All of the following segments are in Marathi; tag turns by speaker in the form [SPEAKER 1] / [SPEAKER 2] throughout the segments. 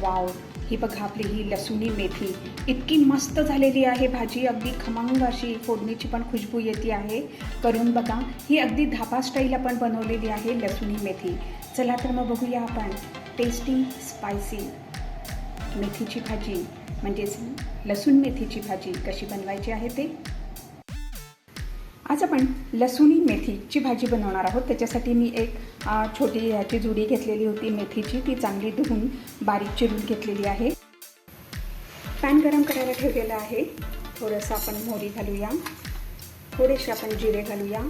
[SPEAKER 1] वाव. ही बघा आपली ही लसुणी मेथी. इतकी मस्त झालेली आहे भाजी. अगदी खमंग अशी फोडणीची पण खुशबू येते आहे. करून बघा. ही अगदी धापा स्टाईल आपण बनवलेली आहे लसुणी मेथी. चला तर मग बघूया आपण. टेस्टी स्पायसी मेथीची भाजी. म्हणजेच लसूण मेथीची भाजी कशी बनवायची आहे ते? आज आपण लसुणी मेथीची भाजी बनवणार आहोत. त्याच्यासाठी मी एक छोटी ह्याची जुडी घेतलेली होती. मेथीची ती चांगली धुवून बारीक चिरून घेतलेली आहे. पॅन गरम करायला ठेवलेलं आहे. थोडंसं आपण मोहरी घालूया. थोडेसे आपण जिरे घालूया.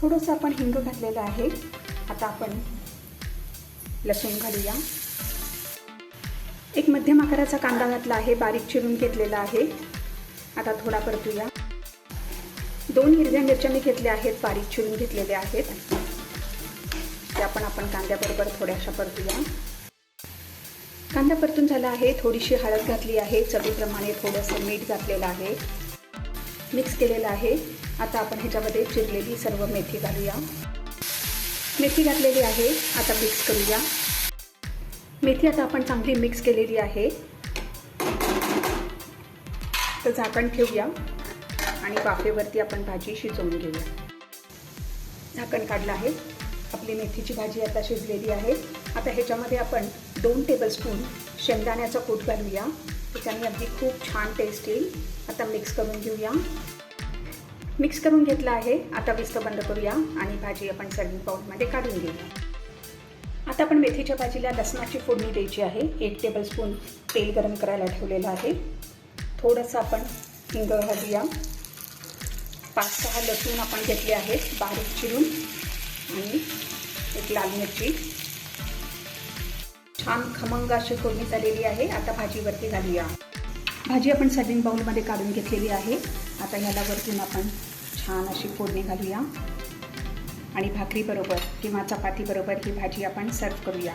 [SPEAKER 1] थोडंसं आपण हिंग घातलेलं आहे. आता आपण लसूण घालूया. एक मध्यम आकाराचा कांदा घातला आहे. बारीक चिरून घेतलेला आहे. आता थोडा परतूया. दोन हिरव्या मिरच्या मी घेतल्या आहेत बारीक चिरून घेतलेल्या आहेत. त्या पण आपण कांद्याबरोबर थोड्याशा परतूया. कांदा परतून झाला आहे थोडीशी हळद घातली आहे चवीप्रमाणे थोडंसं मीठ घातलेलं आहे. मिक्स केलेलं आहे. आता आपण ह्याच्यामध्ये चिरलेली सर्व मेथी घालूया. मेथी घातलेली आहे आता मिक्स करूया. मेथी आता आपण चांगली मिक्स केलेली आहे. तर झाकण ठेवूया. आणि वाफेवरती आपण भाजी शिजवून घेऊया. झाकण काढलं आहे. आपली मेथीची भाजी आता शिजलेली आहे. आता ह्याच्यामध्ये आपण दोन टेबलस्पून शेंगदाण्याचा कूट घालूया. त्याच्याने अगदी खूप छान टेस्ट येईल. आता मिक्स करून घेऊया. मिक्स करून घेतलं आहे. आता विस्त बंद करूया आणि भाजी आपण सर्विंग बाउलमध्ये काढून घेऊया. आता आपण मेथीच्या भाजीला लसणाची फोडणी द्यायची आहे. एक टेबलस्पून तेल गरम करायला ठेवलेलं आहे. थोडंसं आपण हिंग घालूया. पाच सहा लसूण आपण घेतले आहेत बारीक चिरून. आणि एक लाल मिरची. छान खमंग अशी फोडणी झालेली आहे. आता भाजीवरती घालूया. भाजी आपण सर्विंग बाउलमध्ये काढून घेतलेली आहे. आता ह्याला वरतून आपण छान अशी फोडणी घालूया. आणि भाकरीबरोबर किंवा चपातीबरोबर ही भाजी आपण सर्व करूया.